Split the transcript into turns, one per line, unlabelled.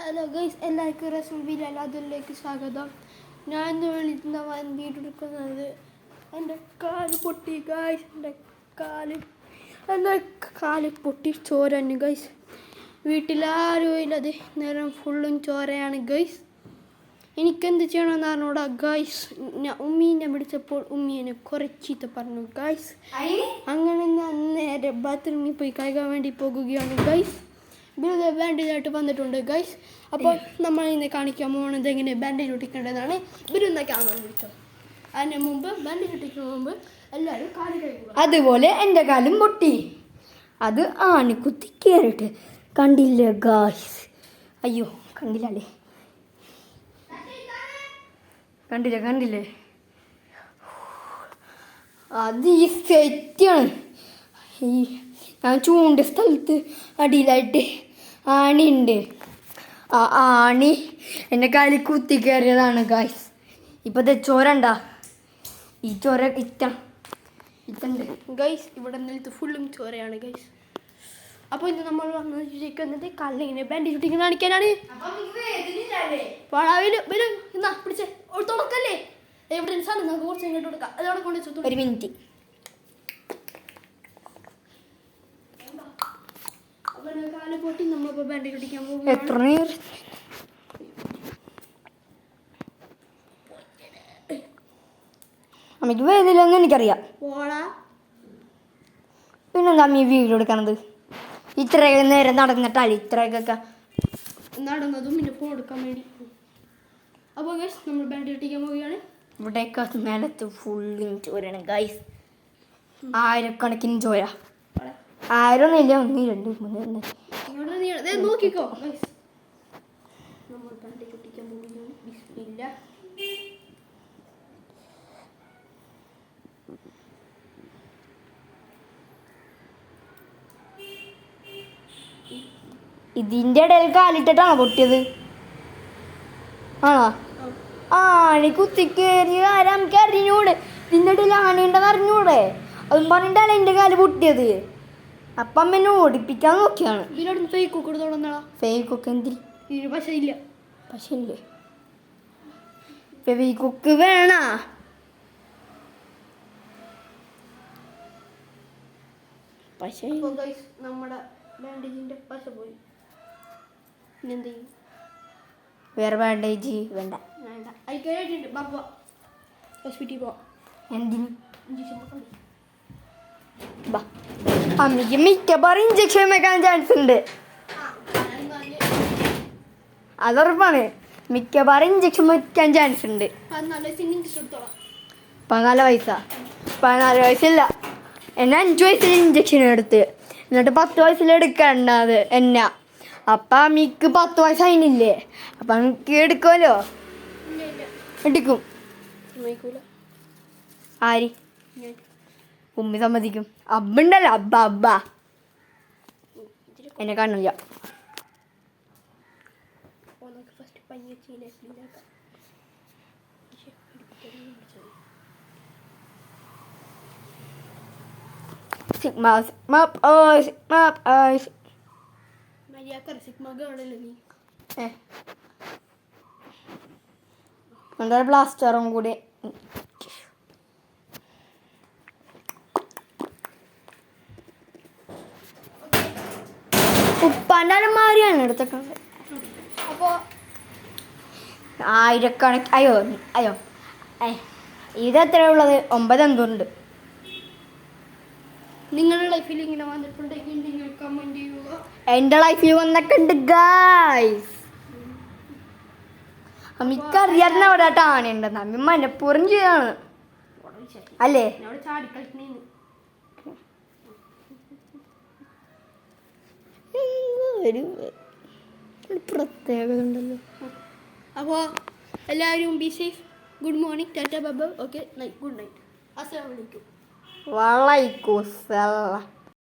Hello guys എല്ലാവർക്കും റസൂൽ എല്ലാത്തിലേക്ക് സ്വാഗതം. ഞാൻ ഇന്ന് വിളിക്കുന്ന വണ്ടിയെടുക്കുന്നത് എന്റെ കാൽ പൊട്ടി ഗൈസ് എന്റെ കാൽ. എന്റെ കാൽ പൊട്ടി ചോരഞ്ഞു ഗൈസ് വീട്ടിലാരും ഇല്ലത് നേരം ഫുള്ളും ചോരയാണ് ഗൈസ് എനിക്കെന്ത് ചെയ്യണമെന്ന് അറിഞ്ഞൂടാ ഗൈസ് ഞാൻ ഉമ്മീനെ വിളിച്ചപ്പോൾ ഉമ്മീനെ കുറച്ചീത്ത പറഞ്ഞു ഗൈസ് അങ്ങനെ ഞാൻ നേരെ ബാത്റൂമിൽ പോയി കഴുകാൻ വേണ്ടി പോകുകയാണ് ഗൈസ് ബിരുദ ബാൻഡേജായിട്ട് വന്നിട്ടുണ്ട് ഗൈസ് അപ്പോൾ നമ്മൾ ഇന്ന് കാണിക്കാൻ പോകുന്നത് എങ്ങനെ ബാൻഡേജ് ഒട്ടിക്കേണ്ടതാണ് ബിരുദ ക്യാമറ വിളിച്ചോ അതിന് മുമ്പ് ബാൻഡേജ് ഒട്ടിക്കുന്ന മുമ്പ് എല്ലാവരും കാൽ കഴിക്കും.
അതുപോലെ എന്റെ കാലും മുട്ടി അത് ആണിക്കുത്തി കയറിയിട്ട് കണ്ടില്ല ഗായ്സ് അയ്യോ കണ്ടില്ലേ കണ്ടില്ല കണ്ടില്ലേ? അത് ഈ സെറ്റാണ് ഈ ഞാൻ ചൂണ്ട സ്ഥലത്ത് അടിയിലായിട്ട് ആണിയുണ്ട് ആ ആണി എന്റെ കാലിൽ കുത്തി കയറിയതാണ് ഗായ്സ് ഇപ്പോൾ ഇത് ഉണ്ടാ? ഈ ചോര ഇറ്റ ഇറ്റുണ്ട്
ഗൈസ് ഇവിടെ നിലത്ത് ഫുള്ളും ചോരയാണ് ഗൈസ് അപ്പോൾ ഇന്ന് നമ്മൾ വന്നിരിക്കുന്നത് കല്ലിങ്ങനെ ബാൻഡേജ് ഷൂട്ടിങ് കാണിക്കാനാണ്. പിടിച്ചേ. തുടക്കല്ലേ എവിടെ സാധനം നമുക്ക് കുറച്ച് ഇങ്ങോട്ട് കൊടുക്കാം. അതവിടെ കൊണ്ട്
ഒരു മിനിറ്റ്
അപ്പോൾ കാൽ പൊട്ടി നമ്മളിപ്പോൾ ബാൻഡേജ് ഒട്ടിക്കാൻ പോകും
എത്ര നേരം അമ്മയ്ക്ക് വേദില്ലെന്ന് എനിക്കറിയാം. പിന്നെന്താ അമ്മ ഈ വീഡിയോ എടുക്കണത്? ഇത്രയൊക്കെ നേരം നടന്നിട്ടല്ല ഇത്രയൊക്കെ.
നടന്നതും പിന്നെ ഫോൺ എടുക്കാൻ വേണ്ടി. അപ്പോൾ ഗൈസ് നമ്മൾ ബാൻഡേജ് ഒട്ടിക്കാൻ പോവുകയാണ്.
ഇവിടെയൊക്കെ നിലത്ത് ഫുൾ ചോരാണ് ഗൈസ് ആയിരക്കണക്കിന് ചോര ആയിരം ഇല്ല ഒന്ന് രണ്ട് മൂന്ന്
നോക്കിക്കോ. നമ്മൾ പോവുകയാണ്. ബിസ്മില്ല.
ഇതിന്റെ ഇടയിൽ കാലിട്ടിട്ടാണോ പൊട്ടിയത്? ആണോ? ആണി കുത്തിക്കേറി ആരാം അറിഞ്ഞൂടെ ഇതിന്റെ ഇടയിൽ ആണിയുണ്ടെന്ന് അറിഞ്ഞൂടെ? അതും പറഞ്ഞിട്ടാണ് എന്റെ കാൽ പൊട്ടിയത്? അപ്പം അമ്മ ഓടിപ്പിക്കാൻ നോക്കിയാണ്.
ഫേക്ക്
ഫേക്ക് ഒക്കെ എന്തിരി
ഇതിന് പക്ഷേ ഇല്ല.
പക്ഷേ ഇല്ലേ? ഫെവിക്കുക്ക് വേണ. പക്ഷേ
നമ്മുടെ ബാൻഡേജിന്റെ പശ പോയി.
വേറെ ബാൻഡേജ് വേണ്ട.
വേണ്ട. ബാബ ഹോസ്പിറ്റലിൽ പോവാം.
എന്തിനും? അമ്മയ്ക്ക് മിക്കവാറും ഇഞ്ചക്ഷൻ വെക്കാൻ ചാൻസ് ഉണ്ട് അതുറപ്പാണ് മിക്കവാറും ഇഞ്ചക്ഷൻ വെക്കാൻ ചാൻസ് ഉണ്ട്
പതിനാല്
വയസ്സാ പതിനാല് വയസ്സില്ല എന്നെ അഞ്ച് വയസ്സിൽ ഇഞ്ചക്ഷൻ എടുത്ത് എന്നിട്ട് പത്ത് വയസ്സിൽ എടുക്കണ്ടത് എന്നാ അപ്പം അമ്മിക്ക് പത്ത് വയസ്സായില്ലേ അപ്പം അമ്മിക്ക് എടുക്കുമല്ലോ എടുക്കും ആര് ഉമ്മി സമ്മതിക്കും. അബ്ബുണ്ടല്ലോ അബ്ബ അബ്ബ. എന്നെ കാണില്ല സിഗ്മ സിഗ്മ ഓ സിഗ്മ ഓ
മര്യാദ സിഗ്മ നീ.
ഏ. എന്താ ബ്ലാസ്റ്ററും കൂടി. ഉപ്പാന്റെ അലമാരിയാണ് എടുത്തിട്ടുണ്ട്
അപ്പോൾ
ആയിരക്കണക്ക് അയ്യോ അയ്യോ ഇത് എത്ര ഉള്ളത്? ഒമ്പത് എന്തുണ്ട്?
നിങ്ങളുടെ ലൈഫിൽ ഇങ്ങനെ വന്നിട്ടുണ്ടെങ്കിൽ നിങ്ങൾ കമന്റ് ചെയ്യുക.
എന്റെ ലൈഫിൽ വന്നൊക്കെ ഉണ്ട് ഗായ്സ് അമ്മിക്ക് അറിയാവുന്ന അവിടെ ആണുണ്ടെന്ന് അമ്മ മനപ്പൂർവം ചെയ്യാണ്. അല്ലേ? ഒരു പ്രത്യേകത ഉണ്ടല്ലോ.
അപ്പോൾ എല്ലാവരും be safe good morning tata ബബ okay night good night അസ്സലാമു അലൈക്കും
വളൈക്കൂസല്ല